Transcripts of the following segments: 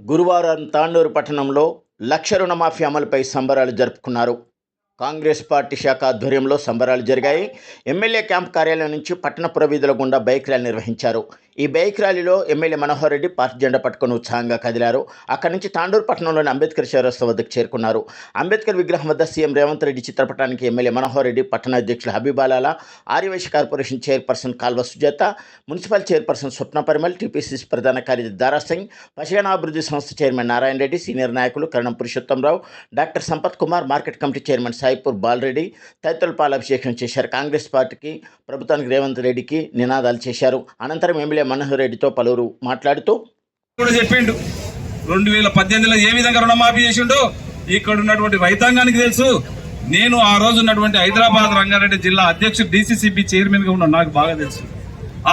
గురువారం తాండూరు పట్టణంలో లక్ష రుణమాఫీ అమలుపై సంబరాలు జరుపుకున్నారు. కాంగ్రెస్ పార్టీ శాఖ ఆధ్వర్యంలో సంబరాలు జరిగాయి. ఎమ్మెల్యే క్యాంప్ కార్యాలయం నుంచి పట్టణ పురవీధుల గుండా బైక్ ర్యాలీ నిర్వహించారు. ఈ బైక్ ర్యాలీలో ఎమ్మెల్యే మనోహర్ రెడ్డి పార్టీ జెండా పట్టుకొని ఉత్సాహంగా కదిలారు. అక్కడి నుంచి తాండూరు పట్టణంలోని అంబేద్కర్ చౌరస్తా వద్దకు చేరుకున్నారు. అంబేద్కర్ విగ్రహం వద్ద సీఎం రేవంత్ రెడ్డి చిత్రపటానికి ఎమ్మెల్యే మనోహర్ రెడ్డి పట్టణ అధ్యక్షులు హబీబాలాల Aryavysya corporation chairperson Kalva Sujatha municipal chairperson Swapna Parimal TPCC ప్రధాన కార్యదర్శి దారా సింగ్ పశుగణాభివృద్ధి సంస్థ చైర్మన్ నారాయణ రెడ్డి సీనియర్ నాయకులు Karanam Purushottamrao doctor Sampath Kumar market committee chairman Saipur Balareddy తదితరులు పాలాభిషేకం చేశారు. కాంగ్రెస్ పార్టీకి ప్రభుత్వానికి రేవంత్ రెడ్డికి నినాదాలు చేశారు. అనంతరం ఎమ్మెల్యే మనోహర్ రెడ్డితో పలువురు మాట్లాడుతూ కూడా చెప్పిండు. రెండు వేల పద్దెనిమిదిలో ఏ విధంగా రుణమాఫీ చేసిండో ఇక్కడ ఉన్నటువంటి రైతాంగానికి తెలుసు. నేను ఆ రోజు ఉన్నటువంటి హైదరాబాద్ రంగారెడ్డి జిల్లా అధ్యక్షుడు డిసిసిబి చైర్మన్గా ఉన్న నాకు బాగా తెలుసు.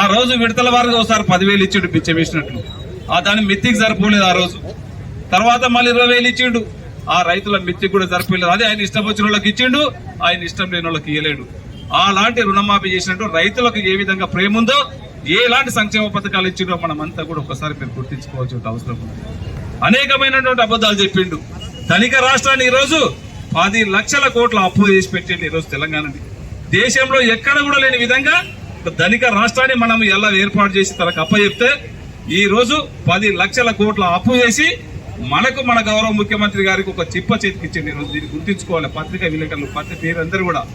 ఆ రోజు విడతల వారికి ఒకసారి పదివేలు ఇచ్చిండు పిచ్చ వేసినట్లు. ఆ దాని మిత్తికి సరిపోలేదు ఆ రోజు. తర్వాత మళ్ళీ ఇరవై వేలు ఇచ్చిండు. ఆ రైతుల మిత్తికి కూడా సరిపోలేదు అదే ఆయన ఇష్టం వచ్చిన వాళ్ళకి ఇచ్చిండు ఆయన ఇష్టం లేని వాళ్ళకి ఇవ్వలేడు అలాంటి రుణమాఫీ చేసినట్టు రైతులకు ఏ విధంగా ప్రేమ ఉందో ఎలాంటి సంక్షేమ పథకాలు ఇచ్చిండో మనం అంతా కూడా ఒకసారి మీరు గుర్తించుకోవాల్సిన అవసరం ఉంది. అనేకమైనటువంటి అబద్ధాలు చెప్పిండు. ధనిక రాష్ట్రాన్ని ఈరోజు పది లక్షల కోట్ల అప్పు చేసి పెట్టిండు ఈరోజు తెలంగాణని. దేశంలో ఎక్కడ కూడా లేని విధంగా ధనిక రాష్ట్రాన్ని మనం ఎలా ఏర్పాటు చేసి తనకు అప్ప చెప్తే ఈ రోజు పది లక్షల కోట్ల అప్పు చేసి మనకు మన గౌరవ ముఖ్యమంత్రి గారికి ఒక చిప్ప చేతికిచ్చింది ఈరోజు. దీన్ని గుర్తించుకోవాలి. పత్రికా విలేకరులు పత్రిక పేరందరూ కూడా.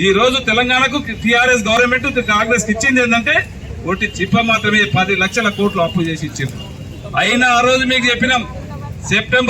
ఈ రోజు తెలంగాణకు టీఆర్ఎస్ గవర్నమెంట్ కాంగ్రెస్ ఇచ్చింది ఏంటంటే ఒకటి చిప్ప మాత్రమే పది లక్షల కోట్లు అప్పు చేసి ఇచ్చింది. అయినా ఆ రోజు మీకు చెప్పినాం సెప్టెంబర్